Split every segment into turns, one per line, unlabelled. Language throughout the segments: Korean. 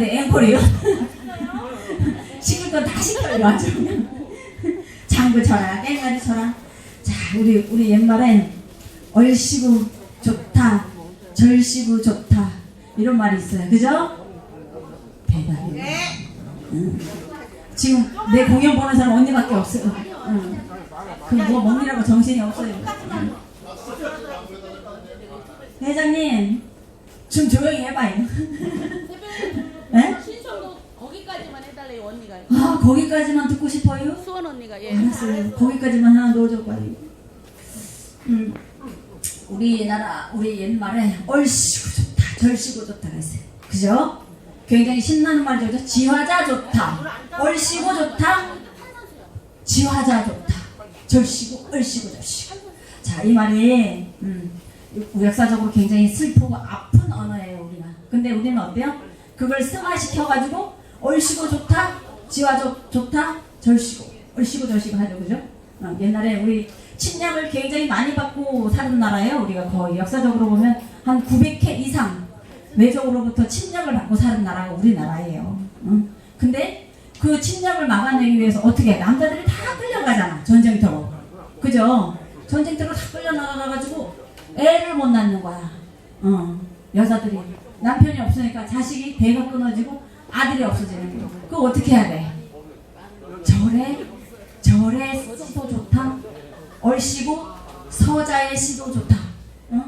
금방 끝나는데 앵콜이요. 시킬 건 다 시켜요 아주 그냥. 장구 쳐라 깽가리 쳐라. 자 우리 우리 옛말엔 얼씨구 좋다 절씨구 좋다 이런 말이 있어요. 그죠? 대단해. 응. 지금 내 공연 보는 사람 언니밖에 없어요. 응. 그뭐 먹느라고 정신이 없어요. 응. 회장님 좀 조용히 해봐요. 네?
신청도 거기까지만 해달래요 언니가
아 거기까지만 듣고 싶어요?
수원 언니가 예
알았어요. 거기까지만 하나 넣어줘 빨리. 음, 우리나라 우리 옛말에 얼씨구 좋다, 절씨구 좋다가 있어요. 그죠? 굉장히 신나는 말이죠. 지화자 좋다, 얼씨구 좋다, 지화자 좋다, 절씨구, 얼씨구, 절씨구. 자, 이 말이 음, 역사적으로 굉장히 슬프고 아픈 언어예요 우리가. 근데 우리는 어때요? 그걸 승화시켜가지고 얼씨구 좋다, 지화 좋, 좋다, 절씨구, 얼씨구 절씨구 하죠, 그죠? 어, 옛날에 우리 침략을 굉장히 많이 받고 사는 나라예요. 우리가 거의 역사적으로 보면 한 900회 이상 외적으로부터 침략을 받고 사는 나라가 우리나라예요. 응? 근데 그 침략을 막아내기 위해서 어떻게 해? 남자들이 다 끌려가잖아 전쟁터로. 그죠? 전쟁터로 다 끌려나가가지고 애를 못 낳는 거야. 어, 여자들이 남편이 없으니까 자식이 배가 끊어지고 아들이 없어지는 거야. 그거 어떻게 해야 돼? 절에 절에 시도 좋다. 얼씨구 서자의 시도 좋다. 어?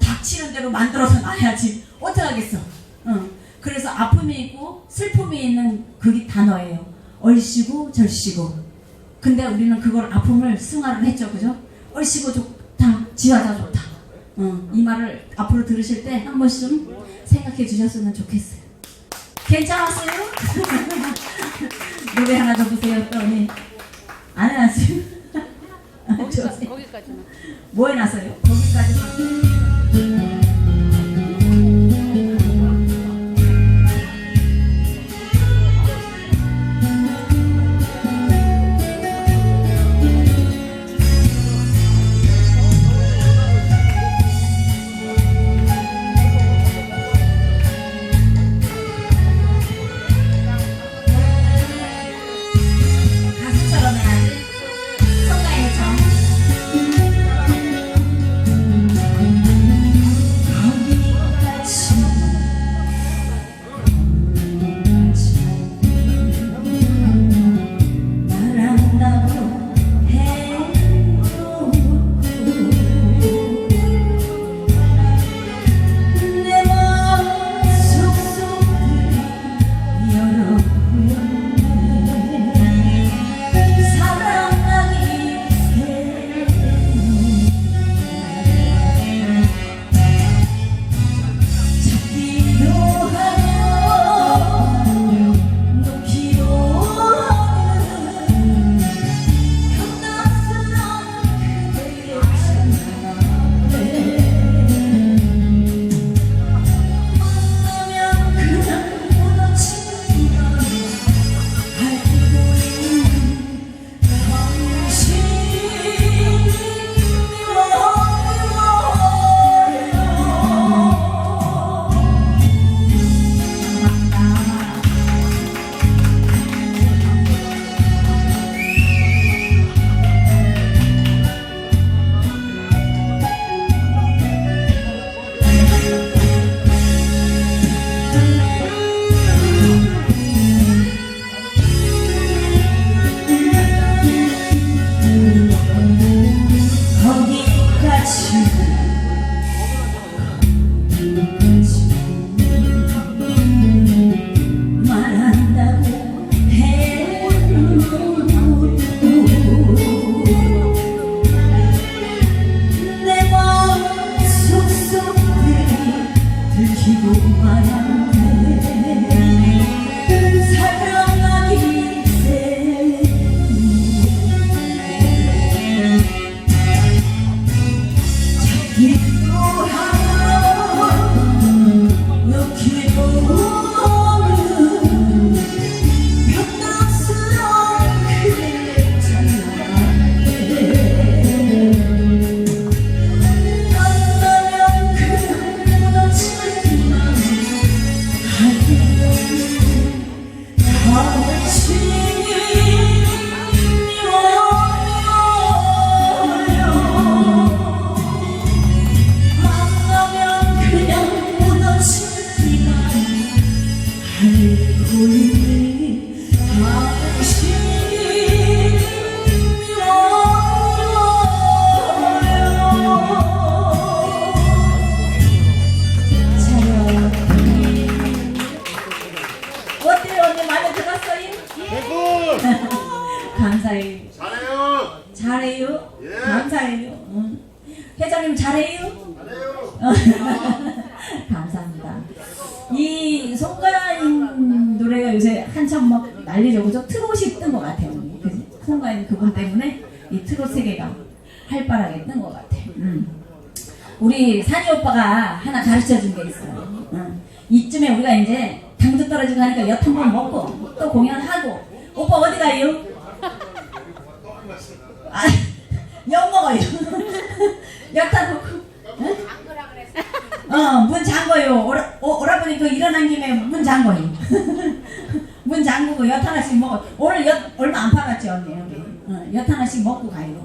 닥치는 대로 만들어서 놔야지. 어떡하겠어. 어. 그래서 아픔이 있고 슬픔이 있는 그 단어예요. 얼씨구 절씨구. 근데 우리는 그걸 아픔을 승화를 했죠. 그죠? 얼씨구 좋다. 지화자 좋다. 어, 이 말을 앞으로 들으실 때 한 번씩 생각해 주셨으면 좋겠어요. 괜찮았어요? 노래 하나 더 보세요. 또 언니. 안 해놨어요?
거기까,
좋으세요?
거기까지만
뭐 해놨어요? 거기까지. 한참 막 난리죠. 그죠? 트롯이 뜬 것 같아요. 그지? 송가인 그분 때문에 이 트롯 세계가 활발하게 뜬 것 같아. 음. 우리 산이 오빠가 하나 가르쳐 준 게 있어요. 음. 이쯤에 우리가 이제 당도 떨어지고 하니까 번 먹고 또 공연하고 오빠 어디 가요? 아, 엿 먹어요. 엿하고 응? 어, 문 잠궈요. 오라, 오, 오라버니 그 일어난 김에 문 잠궈요. 잠그